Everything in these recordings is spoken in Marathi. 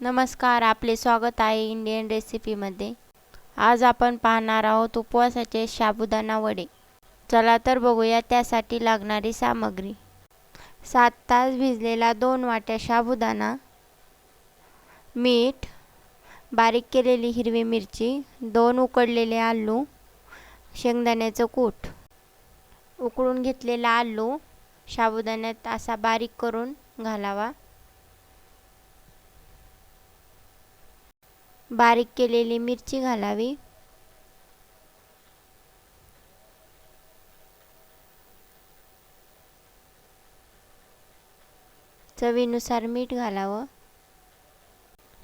नमस्कार आपले स्वागत आहे इंडियन रेसिपीमध्ये आज आपण पाहणार आहोत उपवासाचे साबुदाणा वडे. चला तर बघूया त्यासाठी लागणारी सामग्री. सात तास भिजलेला दोन वाट्या साबुदाणा मीठ बारीक केलेली हिरवी मिरची दोन उकडलेले आलू शेंगदाण्याचं कूट. उकळून घेतलेला आलू साबुदाण्यात असा बारीक करून घालावा. बारीक केलेली मिरची घालावी. चवीनुसार मीठ घालावं.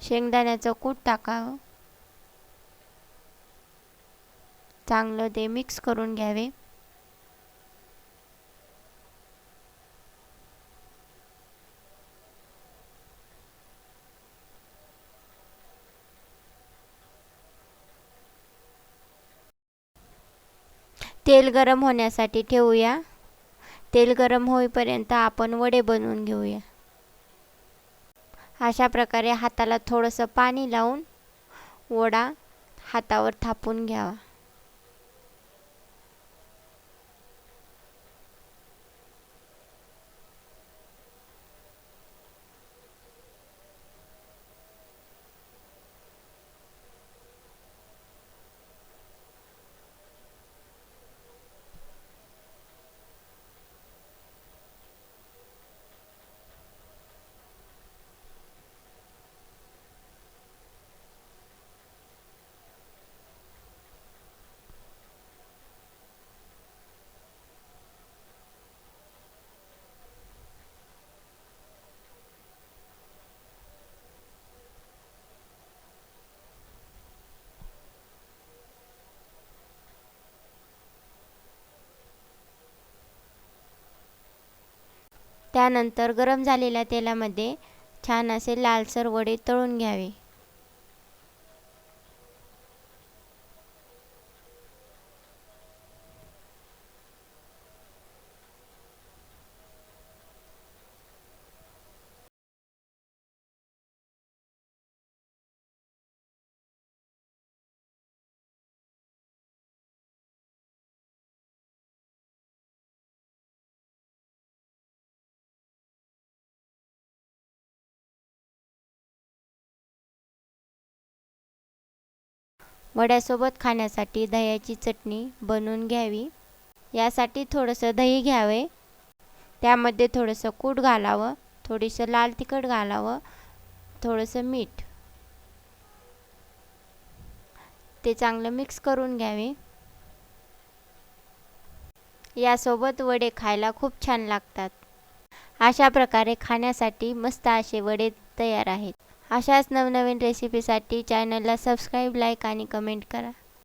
शेंगदाण्याचं कूट टाकावं. चांगलं ते मिक्स करून घ्यावे. तेल गरम होण्यासाठी ठेवूया. तेल गरम होईपर्यंत आपण वडे बनवून घेऊया. अशा प्रकारे हाताला थोडंसं पाणी लावून वडा हातावर थापून घ्यावा. त्यानंतर गरम झालेल्या तेलामध्ये छान असे लालसर वडे तळून घ्यावे. वड्यासोबत खाण्यासाठी दह्याची चटणी बनवून घ्यावी. यासाठी थोडंसं दही घ्यावे. त्यामध्ये थोडंसं कूट घालावं. थोडीसं लाल तिखट घालावं. थोडंसं मीठ. ते चांगलं मिक्स करून घ्यावे. यासोबत वडे खायला खूप छान लागतात. अशा प्रकारे खाण्यासाठी मस्त असे वडे तयार आहेत. अशाच नवनवीन रेसिपीसाठी चॅनलला सबस्क्राईब लाईक आणि कमेंट करा.